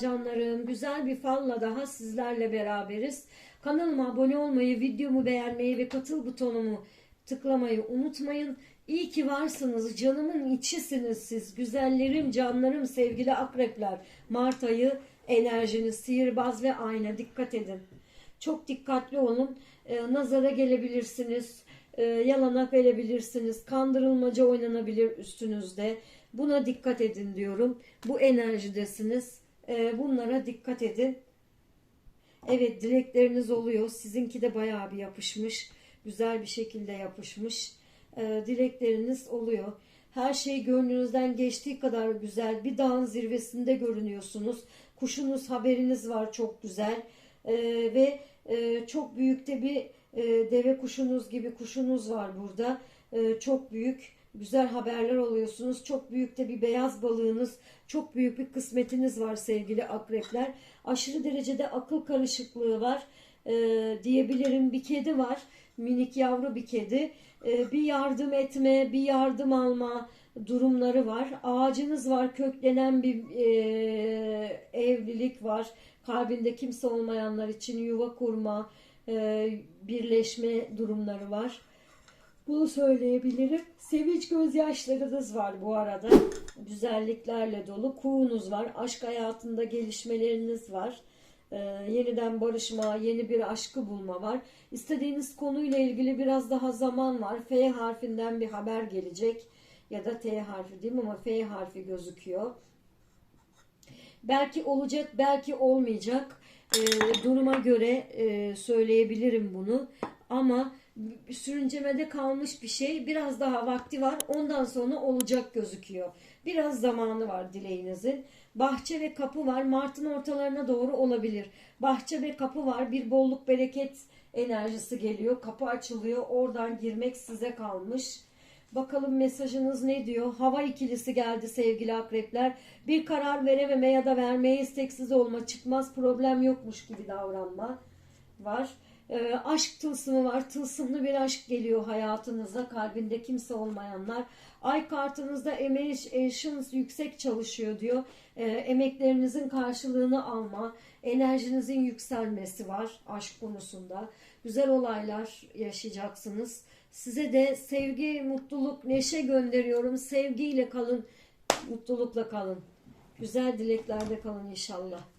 Canlarım güzel bir falla daha sizlerle beraberiz. Kanalıma abone olmayı, videomu beğenmeyi ve katıl butonumu tıklamayı unutmayın. İyi ki varsınız. Canımın içisiniz siz. Güzellerim, canlarım, sevgili akrepler. Mart ayı enerjiniz, sihirbaz ve ayna. Dikkat edin. Çok dikkatli olun. Ee, nazara gelebilirsiniz. Ee, yalana gelebilirsiniz. Kandırılmaca oynanabilir üstünüzde. Buna dikkat edin diyorum. Bu enerjidesiniz. Ee, bunlara dikkat edin. Evet dilekleriniz oluyor. Sizinki de bayağı bir yapışmış. Güzel bir şekilde yapışmış. Ee, dilekleriniz oluyor. Her şey gönlünüzden geçtiği kadar güzel. Bir dağın zirvesinde görünüyorsunuz. Kuşunuz haberiniz var çok güzel. Ee, ve e, çok büyük de bir e, deve kuşunuz gibi kuşunuz var burada. Ee, çok büyük güzel haberler alıyorsunuz. Çok büyük de bir beyaz balığınız, çok büyük bir kısmetiniz var sevgili akrepler. Aşırı derecede akıl karışıklığı var ee, diyebilirim. Bir kedi var, minik yavru bir kedi. Ee, bir yardım etme, bir yardım alma durumları var. Ağacınız var, köklenen bir e, evlilik var. Kalbinde kimse olmayanlar için yuva kurma, e, birleşme durumları var. Bunu söyleyebilirim. Sevinç gözyaşlarınız var bu arada. Güzelliklerle dolu. Kuğunuz var. Aşk hayatında gelişmeleriniz var. Ee, yeniden barışma, yeni bir aşkı bulma var. İstediğiniz konuyla ilgili biraz daha zaman var. F harfinden bir haber gelecek. Ya da T harfi değil mi ama F harfi gözüküyor. Belki olacak, belki olmayacak. Ee, duruma göre e, söyleyebilirim bunu. Ama sürüncemede kalmış bir şey. Biraz daha vakti var. Ondan sonra olacak gözüküyor. Biraz zamanı var dileğinizin. Bahçe ve kapı var. Mart'ın ortalarına doğru olabilir. Bahçe ve kapı var. Bir bolluk bereket enerjisi geliyor. Kapı açılıyor. Oradan girmek size kalmış. Bakalım mesajınız ne diyor? Hava ikilisi geldi sevgili akrepler. Bir karar verememe ya da vermeye isteksiz olma, çıkmaz problem yokmuş gibi davranma var. Ee, aşk tılsımı var. Tılsımlı bir aşk geliyor hayatınıza. Kalbinde kimse olmayanlar. Ay kartınızda emotions yüksek çalışıyor diyor. Ee, emeklerinizin karşılığını alma, enerjinizin yükselmesi var aşk konusunda. Güzel olaylar yaşayacaksınız. Size de sevgi, mutluluk, neşe gönderiyorum. Sevgiyle kalın, mutlulukla kalın. Güzel dileklerde kalın inşallah.